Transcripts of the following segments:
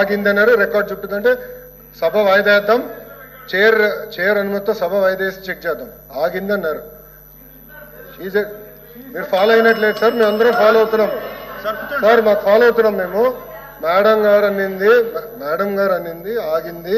ఆగిందన్నారు record చుట్టుదంటే సభ వాయిదా వేద్దాం. Chair chair అనుమతితో సభ వాయిదా వేసి చెక్ చేద్దాం. ఆగిందన్నారు? మీరు ఫాలో అయినట్లేదు సార్ మేము అందరం ఫాలో అవుతున్నాం. సార్ మాకు ఫాలో అవుతున్నాం మేము. మేడం గారు అనింది మేడం గారు అనింది ఆగింది.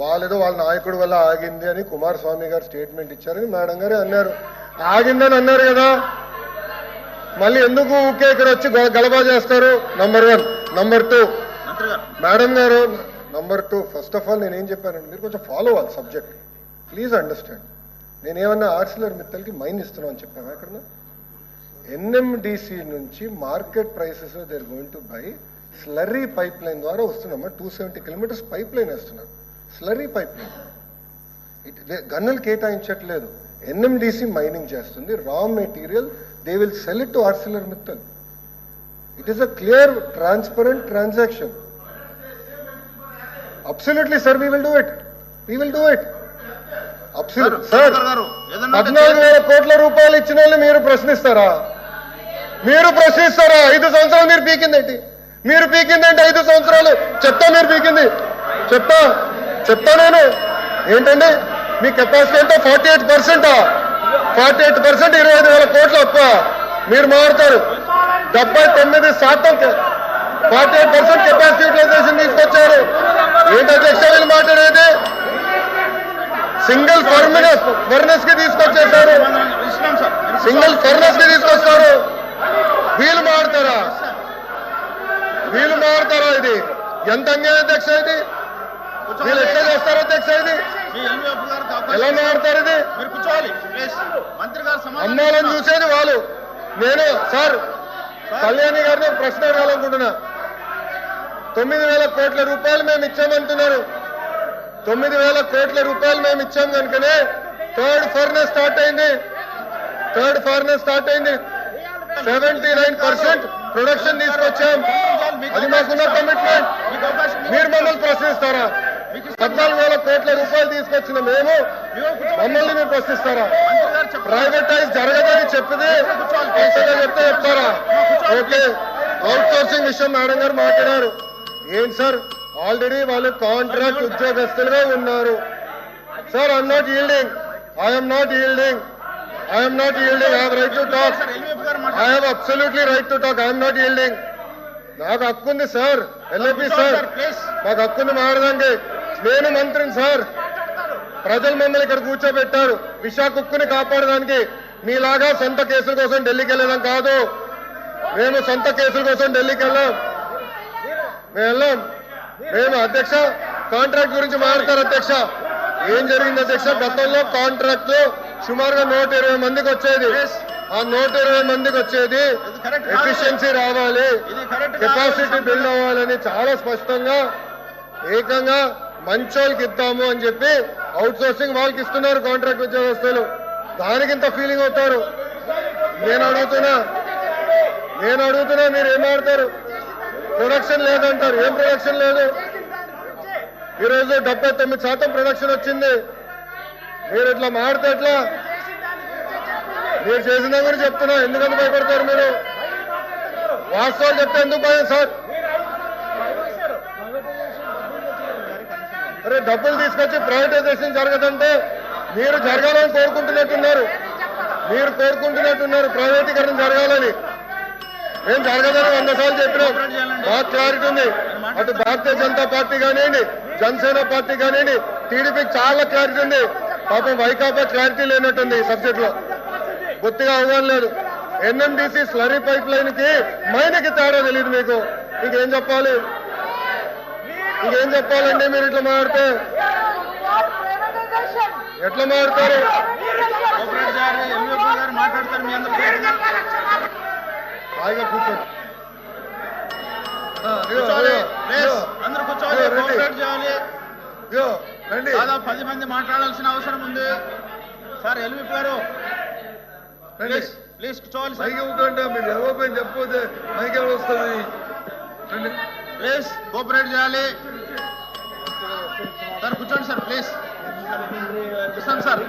వాళ్ళేదో వాళ్ళ నాయకుడు వల్ల ఆగింది అని కుమారస్వామి గారు స్టేట్మెంట్ ఇచ్చారని మేడం గారే అన్నారు. ఆగిందని అన్నారు కదా. మళ్ళీ ఎందుకు ఊకే ఇక్కడ వచ్చి గలబా చేస్తారు? Number one number two madam గారు number two first of all నేనేం చెప్పానండి మీరు కొంచెం ఫాలో అవ్వాలి సబ్జెక్ట్. Please understand. నేనేమన్నా ఆర్సిలర్ మిత్తల్కి మైన్ ఇస్తున్నాను అని చెప్పాను ఎక్కడ ఎన్ఎండిసి నుంచి market prices they're going to buy slurry pipeline ద్వారా వస్తున్నామా two seventy kilometres pipe line వేస్తున్నారు స్లర్రీ పైప్ లైన్ గన్నులు కేటాయించట్లేదు. ఎన్ఎండిసి మైనింగ్ చేస్తుంది. Raw material they will sell it to ArcelorMittal. It is a clear transparent transaction. Absolutely sir we will do it we will do it absolute sir పద్నాలుగు వేల కోట్ల రూపాయలు ఇచ్చిన వాళ్ళు మీరు ప్రశ్నిస్తారా? మీరు ప్రశ్నిస్తారా? ఐదు సంవత్సరాలు మీరు పీకిందేంటి? మీరు పీకిందేంటి ఐదు సంవత్సరాలు? చెప్తా మీరు పీకింది. చెప్తా. చెప్తా నేను. ఏంటండి? మీ కెపాసిటీ ఎంతో ఫార్టీ ఎయిట్ పర్సెంటా ఫార్టీ ఎయిట్ పర్సెంట్ ఇరవై ఐదు వేల కోట్ల అప్ప. మీరు మారుతారు. డెబ్బై తొమ్మిది శాతం forty eight percent capacity utilization తీసుకొచ్చారు. ఏంటి అధ్యక్ష వీళ్ళు మాట్లాడేది? సింగిల్ ఫర్మినెస్ ఫర్నెస్కి తీసుకొచ్చేసారు సింగిల్ ఫర్నెస్కి తీసుకొస్తారు. వీళ్ళు మారుతారా? వీళ్ళు మారుతారా ఇది? ఎంత అన్యాయం అధ్యక్ష ఇది? వీళ్ళు ఎట్లా చేస్తారో అధ్యక్ష ఇది? ఎలా మారుతారు ఇది? మంత్రి గారు అమ్మాలని చూసేది వాళ్ళు. నేను సార్ కళ్యాణి గారిని ప్రశ్న అడగాలనుకుంటున్నా. తొమ్మిది వేల కోట్ల రూపాయలు మేము ఇచ్చామంటున్నారు తొమ్మిది వేల కోట్ల రూపాయలు మేము ఇచ్చాం కనుకనే థర్డ్ ఫర్నెస్ స్టార్ట్ అయింది. థర్డ్ ఫర్నెస్ స్టార్ట్ అయింది. సెవెంటీ నైన్ పర్సెంట్ ప్రొడక్షన్ తీసుకొచ్చాం. అది మాకున్న కమిట్మెంట్ మీరు మమ్మల్ని ప్రశ్నిస్తారా? పద్నాలుగు వేల కోట్ల రూపాయలు తీసుకొచ్చిన మేము మమ్మల్ని మీరు ప్రశ్నిస్తారా? ప్రైవేటైజ్ జరగదని చెప్పింది. చెప్తే చెప్తారా? ఓకే. అవుట్ సోర్సింగ్ విషయం మేడం గారు మాట్లాడారు. ఏంటి సార్? ఆల్రెడీ వాళ్ళు కాంట్రాక్ట్ ఉద్యోగస్తులుగా ఉన్నారు. Sir I'm not yielding I'm not yielding I'm not yielding I right to talk I have absolutely right to talk I'm not yielding నాకు హక్కు ఉంది సార్. ఎల్ఏపి సార్ నాకు హక్కుంది మారడానికి నేను మంత్రిని సార్. ప్రజలు మమ్మల్ని ఇక్కడ కూర్చోబెట్టారు. విశాఖ కుక్కుని కాపాడడానికి మీలాగా సొంత కేసుల కోసం ఢిల్లీకి వెళ్ళడం కాదు. మేము సొంత కేసుల కోసం ఢిల్లీకి వెళ్ళాం. మేము వెళ్ళాం మేము అధ్యక్ష కాంట్రాక్ట్ గురించి మాట్లాడతారు అధ్యక్ష. ఏం జరిగింది అధ్యక్ష? గతంలో కాంట్రాక్ట్ సుమారుగా నూట ఇరవై మందికి వచ్చేది. ఆ నూట ఇరవై మందికి వచ్చేది. ఎఫిషియన్సీ రావాలి. కెపాసిటీ బిల్డ్ అవ్వాలని చాలా స్పష్టంగా ఏకంగా మంచోళ్ళకి ఇద్దాము అని చెప్పి అవుట్ సోర్సింగ్ వాళ్ళకి ఇస్తున్నారు కాంట్రాక్ట్ ఉద్యోగస్తులు. దానికింత ఫీలింగ్ అవుతారు. నేను అడుగుతున్నా నేను అడుగుతున్నా మీరు ఏం ఆడతారు ప్రొడక్షన్ లేదంటారు. ఏం ప్రొడక్షన్ లేదు? ఈరోజు డెబ్బై తొమ్మిది శాతం ప్రొడక్షన్ వచ్చింది. మీరు ఇట్లా మాడితే ఎట్లా? మీరు చేసిన కూడా గురించి చెప్తున్నా ఎందుకంత భయపడతారు మీరు? వాస్తవాలు చెప్తే ఎందుకు భయం సార్? అరే డబ్బులు తీసుకొచ్చి ప్రైవేటైజేషన్ జరగదంటే మీరు జరగాలని కోరుకుంటున్నట్టున్నారు. మీరు కోరుకుంటున్నట్టున్నారు. ప్రైవేటీకరణ జరగాలని. ఏం జరగదని వంద సార్లు చెప్పినాం. బాగా క్లారిటీ ఉంది. అటు భారతీయ జనతా పార్టీ కానివ్వండి జనసేన పార్టీ కానివ్వండి టీడీపీకి చాలా క్లారిటీ ఉంది. పాపం వైకాపా క్లారిటీ లేనట్టుంది ఈ సబ్జెక్ట్లో బొత్తిగా అవగాహన లేదు. ఎన్ఎండిసి స్లరీ పైప్ లైన్కి మైనకి తేడా తెలియదు మీకు. ఇంకేం చెప్పాలి? ఇంకేం చెప్పాలండి మీరు ఇట్లా మాడితే ఎట్లా మాట్లాడతారు మీ అందరికీ. హాయిగా కూర్చోండి. అందరూ కూర్చోవాలి. కోఆపరేట్ చేయాలి. రండి. దాదాపు పది మంది మాట్లాడాల్సిన అవసరం ఉంది. సార్ ఎల్వీఎఫ్ గారు. రండి. ప్లీజ్ ప్లీజ్ కూర్చోవాలి మైకి ఇవ్వకండి మీరు ఎవరి పైన చెప్పకపోతే మైకి ఎవరు వస్తుంది? రండి. ప్లీజ్ కోఆపరేట్ చేయాలి. సార్ కూర్చోండి సార్ ప్లీజ్. ఇస్తాను సార్.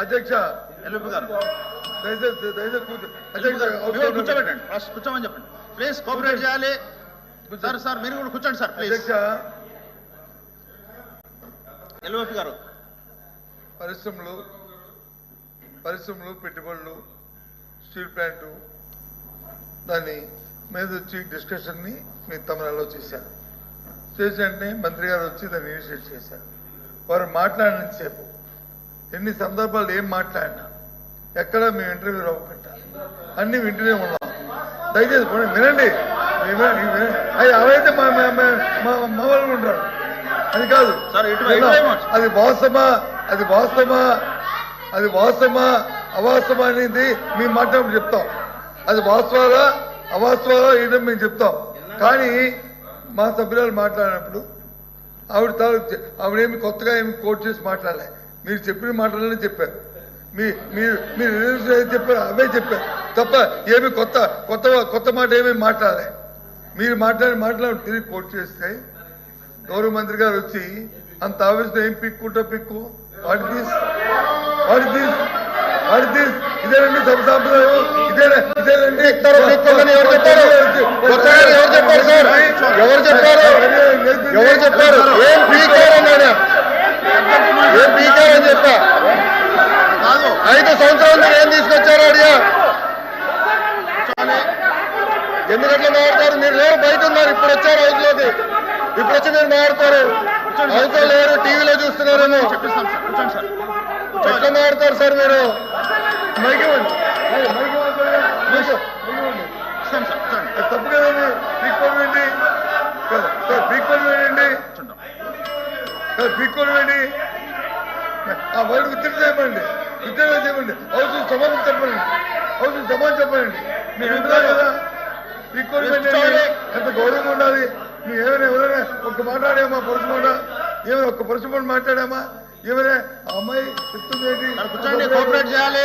అధ్యక్ష ఎల్లుపి గారు. దయచేసి దయచేసి అధ్యక్ష కూర్చోబెట్టండి. ఫస్ట్ కూర్చోమని చెప్పండి. ప్లీజ్ కోఆపరేట్ చేయాలి. సార్ సార్ మీరు కూడా కూర్చోండి సార్ ప్లీజ్. అధ్యక్ష. ఎల్లుపి గారు. పరిశ్రమలు పరిశ్రమలు పెట్టుబడులు స్టీల్ ప్లాంటు దాని మీద వచ్చి డిస్కషన్ని మీ తమిళలో చేశారు. చేసి వెంటనే మంత్రి గారు వచ్చి దాన్ని ఇనిషియేట్ చేశారు. వారు మాట్లాడినంతసేపు ఎన్ని సందర్భాలు ఏం మాట్లాడినా ఎక్కడ మేము ఇంటర్వ్యూ అవ్వకుండా అన్ని వింటూనే ఉన్నాం. దయచేసి వినండి. అయ్యి అవైతే మా మా- మా- మా మా వాళ్ళు ఉంటారు. అది కాదు. అది వాస్తవమా? అది వాస్తవమా? అది వాస్తవమా? అవాస్తవమా అనేది మేము మాట్లాడి చెప్తాం. అది వాస్తవాలా? అవాస్తవాలా? ఏంటో మేము చెప్తాం. కానీ మా సభ్యురాలు మాట్లాడినప్పుడు ఆవిడ తాలూకు ఆవిడేమి కొత్తగా ఏమి కోట్ చేసి మాట్లాడలే. మీరు చెప్పిన మాటలనే చెప్పారు మీ మీరు మీరు చెప్పారు అవే చెప్పారు తప్ప ఏమి కొత్త కొత్త కొత్త మాట ఏమీ మాట్లాడలే. మీరు మాట్లాడి మాట్లాడి తిరిగి కోట్ చేస్తే గౌరవ మంత్రి గారు వచ్చి అంత ఆవేశం ఏం పిక్కుంటో పిక్కు? వాటి తీస్ వాటి తీస్ ఇదేనండి సభ సాంప్రదాయం. ఇదేనా ఇదేనండి ఎవరు చెప్పారు? ఎవరు చెప్పారు? ఎవరు చెప్పారు? ఏం పీకారు ఏం అని చెప్పా? ఐదు సంవత్సరాలు మీరు ఏం తీసుకొచ్చారు అడిగా? ఎందుకట్లా మాట్లాడతారు? మీరు లేరు బయట ఉన్నారు ఇప్పుడు వచ్చారు హౌస్లోకి ఇప్పుడు వచ్చి మీరు మాట్లాడతారు. హౌస్లో లేరు టీవీలో చూస్తున్నారేమో. ఎట్లా మాట్లాడతారు సార్ మీరు? మైక్ ఇవ్వండి. మైక్ ఇవ్వండి. మైక్ ఇవ్వండి. ఇస్తాం సార్ కూర్చోండి అది తప్పు కదండి పీక్కోవడం ఏంటి కాదు, కాదు, పీక్కోవడం ఏంటండి కూర్చుంటాం ఏంటి ఆ వర్డ్ విత్డ్రా చేయమండి విత్డ్రా చేయమండి హౌస్ సమానం చెప్పండి. హౌస్ సమానం చెప్పండి. మీరు వింటున్నారు కదా? ఏంటండి ఎంత గౌరవంగా ఉండాలి. మీరు ఏమైనా ఎవరైనా ఒక్క మాట్లాడామా పరుసు మాట? ఏమైనా ఒక్క పరుసు మాట మాట్లాడామా? ఏమైనా ఆ అమ్మాయి చెప్తుంది ఏంటి కోఆపరేట్ చేయాలి.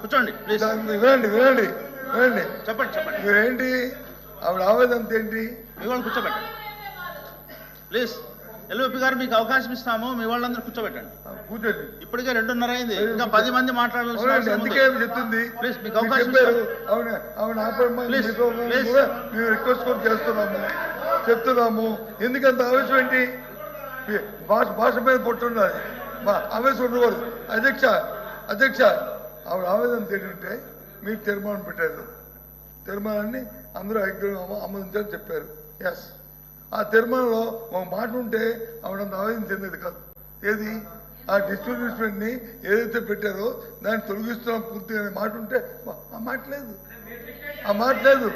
కూర్చోండి వినండి వినండి వినండి. చెప్పండి చెప్పండి. మీరేంటి? ఆవిడ ఆవేదంత ఏంటి? మీ వాళ్ళని కూర్చోబెట్టండి. ప్లీజ్ ఎల్లుపి గారు మీకు అవకాశం ఇస్తాము మీ వాళ్ళందరూ కూర్చోబెట్టండి. కూర్చోండి. ఇప్పటికే రెండున్నర అయింది ఇంకా పది మంది అవసరం అందుకే చెప్తుంది? ప్లీజ్, మీకు అవకాశం అవును ఆపరమని ప్లీజ్, ప్లీజ్. రిక్వెస్ట్ కూడా చేస్తున్నాము. చెప్తున్నాము. ఎందుకంత ఆవేశం ఏంటి? భాష భాష మీద పొట్టున్నది మా ఆవేశం ఉండకూడదు. అధ్యక్ష అధ్యక్ష ఆవిడ ఆవేదన ఏంటంటే మీరు తీర్మానం పెట్టారు. తీర్మానాన్ని అందరూ ఐక్యంగా ఆమో- ఆమోదించాలని చెప్పారు. ఎస్ ఆ తీర్మానంలో ఒక మాట ఉంటే ఆవిడంత ఆవేదన చెందేది కాదు. ఏది? ఆ డిస్ట్రిబ్యూషన్ని ఏదైతే పెట్టారో దాన్ని తొలగిస్తున్నాం పూర్తిగా అనే మాట ఉంటే ఆ మాట లేదు. ఆ మాట లేదు.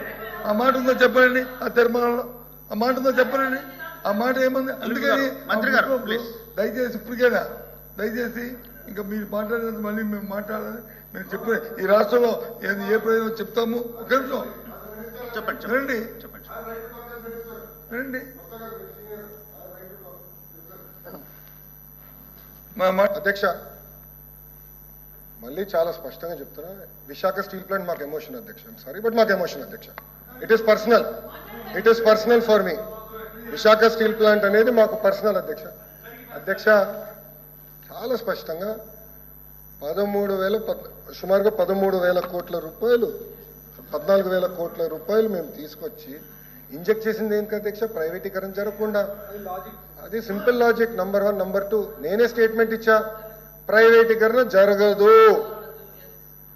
ఆ మాట ఉందో చెప్పండి? ఆ తీర్మానంలో. ఆ మాట ఉందో చెప్పండి ఆ మాట ఏముంది? అందుకని మంత్రి గారు. దయచేసి ఇప్పటికైనా? దయచేసి ఇంకా మీరు మాట్లాడేది మళ్ళీ మేము మాట్లాడాలి. మేము చెప్పే ఈ రాష్ట్రంలో ఏది ఏ ప్రయోజనం చెప్తాము. ఒక నిమిషం. చెప్పండి చెప్పండి. వినండి. చెప్పండి. వినండి. మా మాట అధ్యక్ష మళ్ళీ చాలా స్పష్టంగా చెప్తున్నా. విశాఖ స్టీల్ ప్లాంట్ మాకు ఎమోషన్ అధ్యక్ష. సారీ బట్ మాకు ఎమోషన్ అధ్యక్ష. It is personal it is personal for me Visakha steel plant అనేది మాకు పర్సనల్ అధ్యక్ష. అధ్యక్ష చాలా స్పష్టంగా పదమూడు వేల సుమారుగా పదమూడు వేల కోట్ల రూపాయలు పద్నాలుగు వేల కోట్ల రూపాయలు మేము తీసుకొచ్చి ఇంజెక్ట్ చేసింది ఏంటి అధ్యక్ష? ప్రైవేటీకరణ జరగకుండా. అది simple logic. Number one number two నేనే స్టేట్మెంట్ ఇచ్చా. ప్రైవేటీకరణ జరగదు.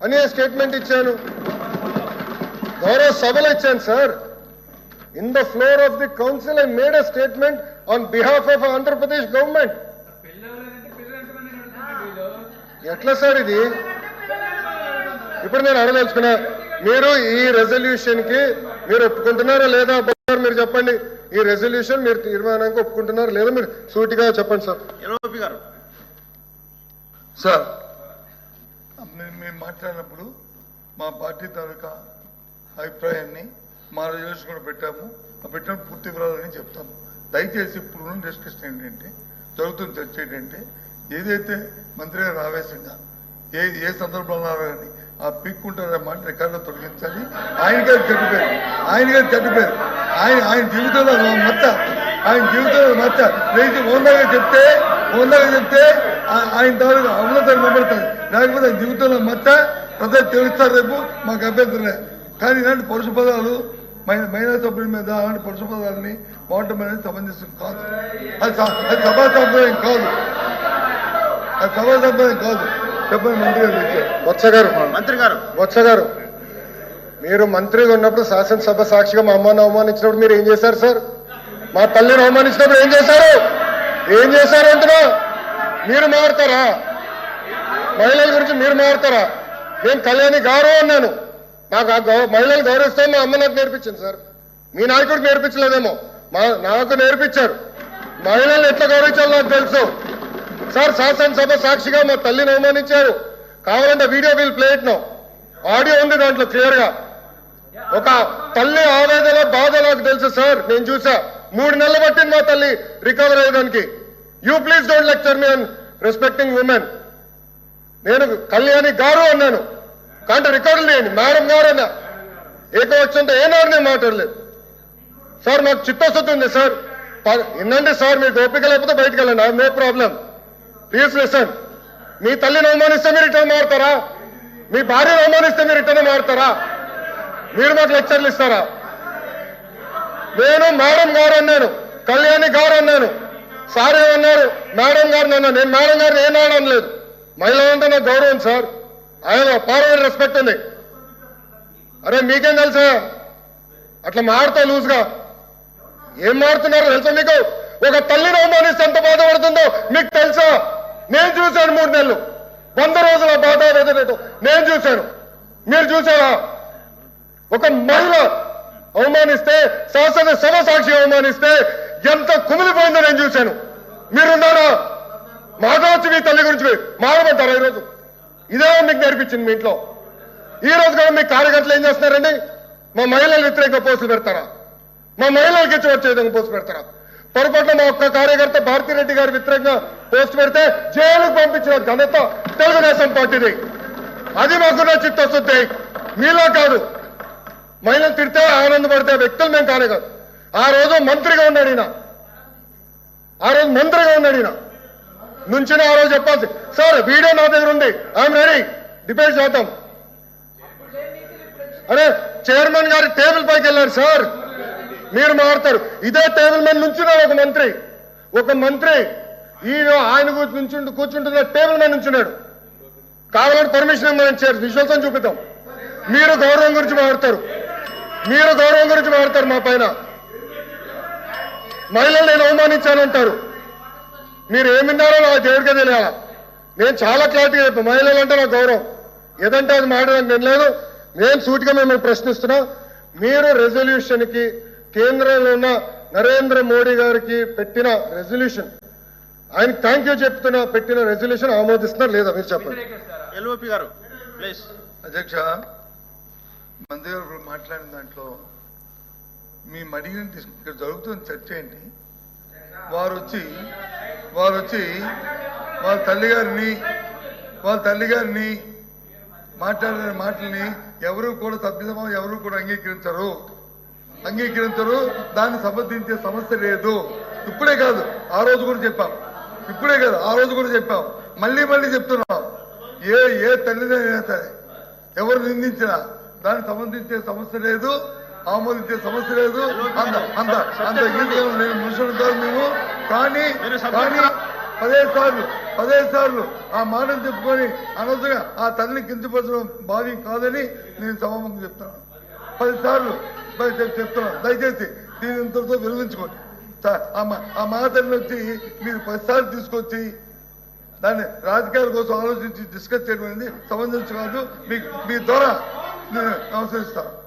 అని స్టేట్మెంట్ ఇచ్చాను. గౌరవ సభలో ఇచ్చాను sir in the floor of the council I made a statement on behalf of Andhra Pradesh government ఎట్లా సార్ ఇది? ఇప్పుడు నేను అడగదలుచుకున్నా మీరు ఈ రెజల్యూషన్కి మీరు ఒప్పుకుంటున్నారా లేదా? మీరు చెప్పండి. ఈ రెజల్యూషన్ మీరు తీర్మానానికి ఒప్పుకుంటున్నారా లేదా మీరు సూటిగా చెప్పండి సార్. గారు. సార్. మేము మేము మాట్లాడినప్పుడు మా పార్టీ తాలూకా అభిప్రాయాన్ని మా రిజర్వేషన్ కూడా పెట్టాము. ఆ పెట్టడం పూర్తి వివరాలని చెప్తాము. దయచేసి ఇప్పుడున్న డిస్కషన్ ఏంటంటే జరుగుతున్న చర్చ ఏంటంటే ఏదైతే మంత్రి గారు ఆవేశంగా ఏ ఏ సందర్భంలో కానీ ఆ పీక్కుంటారు మాట రికార్డులో తొలగించాలి. ఆయనకే ఆయన ఆయనకే చెడ్డిపోయారు ఆయన ఆయన జీవితంలో మచ్చ. ఆయన జీవితంలో మచ్చ. లేచి ఓందాగా చెప్తే ఓందాగా చెప్తే ఆయన తాలూకు అమలతను నిలబడతారు లేకపోతే ఆయన జీవితంలో మచ్చ ప్రజలు తెలుస్తారు రేపు మాకు అభ్యంతరం కానీ ఇలాంటి పరుష పదాలు మహిళ సభ్యుల మీద అలాంటి పరుష పదాలని వాడటం అనేది సమంజసం కాదు. అది అది సభా సంప్రదాయం కాదు. అది సభా సంప్రదాయం కాదు. చెప్పండి మంత్రి గారు వత్స గారు. మంత్రి గారు. వత్స గారు మీరు మంత్రిగా ఉన్నప్పుడు శాసనసభ సాక్షిగా మా అమ్మని అవమానించినప్పుడు మీరు ఏం చేశారు సార్? మా తల్లిని అవమానించినప్పుడు ఏం చేశారు? ఏం చేశారు అంటున్నా? మీరు మారుతారా? మహిళల గురించి మీరు మారుతారా? నేను కళ్యాణి గారు అన్నాను. నాకు ఆ గౌ మహిళలు గౌరవిస్తాం మా అమ్మ నాకు నేర్పించింది సార్. మీ నాయకుడు నేర్పించలేదేమో. మా నాకు నేర్పించారు. మహిళలు ఎట్లా గౌరవించాలో నాకు తెలుసు. సార్ శాసనసభ సాక్షిగా మా తల్లిని అవమానించారు. కావాలంటే video will play no audio ఉంది దాంట్లో క్లియర్గా. ఒక తల్లి ఆవేదన బాధ నాకు తెలుసు సార్. నేను చూసా. మూడు నెలలు పట్టింది మా తల్లి recover అయ్యడానికి you please don't lecture me on respecting women నేను కళ్యాణి గారు అన్నాను. కంటే రికార్డులు లేని మేడం గారు అన్నా ఏకవచ్చంతో ఏనాడు నేను మాట్లాడలేదు. సార్ నాకు చిత్తశుద్ధి ఉంది సార్. ప- వినండి సార్ మీకు ఓపిక లేకపోతే బయటకు వెళ్ళండి. No problem please listen. మీ తల్లిని అవమానిస్తే మీరు రిటర్న్ మారుతారా? మీ భార్యను అవమానిస్తే మీరు రిటర్న్ మారుతారా? మీరు మాకు లెక్చర్లు ఇస్తారా? నేను మేడం గారు అన్నాను. కళ్యాణి గారు అన్నాను. సార్ ఏమన్నారు? మేడం గారు అన్నా నేను మేడం గారిని ఏనాడు అనలేదు. మహిళ అంటే నాకు గౌరవం సార్. ఆయన పార్వల్ రెస్పెక్ట్ ఉంది. అరే మీకేం తెలుసా? అట్లా మారుతా లూజ్గా. ఏం మారుతున్నారో తెలుసా మీకు? ఒక తల్లిని అవమానిస్తే ఎంత బాధపడుతుందో మీకు తెలుసా? నేను చూశాను మూడు నెలలు. వంద రోజుల బాధ వేదనతో నేను చూశాను. మీరు చూసారా ఒక మహిళ అవమానిస్తే శాసన సభ సాక్షి అవమానిస్తే ఎంత కుమిలిపోయిందో నేను చూశాను. మీరున్నారా? మాట్లాడచ్చు మీ తల్లి గురించి మారమంటారా ఈరోజు? ఇదే మీకు నేర్పించింది మీ ఇంట్లో. ఈ రోజు కూడా మీ కార్యకర్తలు ఏం చేస్తున్నారండి? మా మహిళలు వ్యతిరేక పోస్టులు పెడతారా? మా మహిళలకు ఇచ్చి వచ్చే విధంగా పోస్ట్ పెడతారా? పొరపాటున మా ఒక్క కార్యకర్త భారతిరెడ్డి గారు వ్యతిరేకంగా పోస్ట్ పెడితే జైలుకు పంపించిన ఘనత తెలుగుదేశం పార్టీది. అది మాకున్న చిత్తశుద్ధి. మీలో కాదు. మహిళలు తిడితే ఆనందపడితే వ్యక్తులు మేము కానే కాదు. ఆ రోజు మంత్రిగా ఉన్నాడు ఈయన. ఆ రోజు మంత్రిగా ఉన్నాడు ఈయన. నుంచిన ఆ రోజు చెప్పాల్సి సార్ వీడియో నా దగ్గర ఉంది. ఐఎమ్ రెడీ డిబేట్ చేద్దాం. అరే చైర్మన్ గారి టేబుల్ పైకి వెళ్ళారు సార్. మీరు మారుతారు. ఇదే టేబుల్ మీద నుంచున్నారు ఒక మంత్రి. ఒక మంత్రి ఈయన ఆయన కూర్చు- కూర్చుంటున్న టేబుల్ మీద నుంచున్నాడు. కావాలంటే పర్మిషన్ ఇవ్వమని చేరు విశ్వాసం చూపిద్దాం. మీరు గౌరవం గురించి మాట్లాడతారు మీరు గౌరవం గురించి మాట్లాడతారు మా పైన. మహిళలు నేను అవమానించానంటారు. మీరు ఏమి విన్నారో నాకు దేవుడికే తెలియాల? నేను చాలా క్లారిటీగా చెప్పాను మహిళలు అంటే నాకు గౌరవం. ఏదంటే అది మాట్లాడడానికి నేను లేదు. నేను సూటిగా మిమ్మల్ని ప్రశ్నిస్తున్నా. మీరు రెజల్యూషన్కి కేంద్రంలో ఉన్న నరేంద్ర మోడీ గారికి పెట్టిన రెజల్యూషన్. ఆయన థ్యాంక్ యూ చెప్తున్నా. పెట్టిన రెజల్యూషన్ ఆమోదిస్తున్నారు లేదా మీరు చెప్పండి. ఎల్ఓపి గారు ప్లీజ్. అధ్యక్ష మంత్రి గారు మాట్లాడిన దాంట్లో మీ అడిగిన డిస్- ఇక్కడ జరుగుతున్న చర్చ ఏంటి? వారు వచ్చి వారు వచ్చి వాళ్ళ తల్లిగారిని వాళ్ళ తల్లిగారిని మాట్లాడిన మాటల్ని ఎవరు కూడా సభ్యసమా ఎవరు కూడా అంగీకరించరు. అంగీకరించరు దాన్ని సమర్థించే సమస్య లేదు. ఇప్పుడే కాదు ఆ రోజు కూడా చెప్పాం. ఇప్పుడే కాదు ఆ రోజు కూడా చెప్పాం. మళ్ళీ మళ్ళీ చెప్తున్నాం. ఏ ఏ తల్లిదైనా సరే ఎవరు నిందించినా దాన్ని సంబంధించే సమస్య లేదు. ఆమోదించే సమస్య లేదు. అంత అంత అంత ఈజీగా నేను మనుషులు కాదు మేము. కానీ కానీ పదిహేను సార్లు పదిహేను సార్లు ఆ మాటను చెప్పుకొని అనవసరంగా ఆ తల్లిని కించపరచడం భావ్యం కాదని నేను సమాపంగా చెప్తున్నాను. పది సార్లు పది చెప్- చెప్తున్నాను దయచేసి దీని ఇంతటితో విరమించుకోండి. సా- ఆ మా- ఆ మాటలను వచ్చి మీరు పదిసార్లు తీసుకొచ్చి దాన్ని రాజకీయాల కోసం ఆలోచించి డిస్కస్ చేయడం అనేది సమంజసం కాదు. మీకు మీ ద్వారా నేను నమస్కరిస్తాను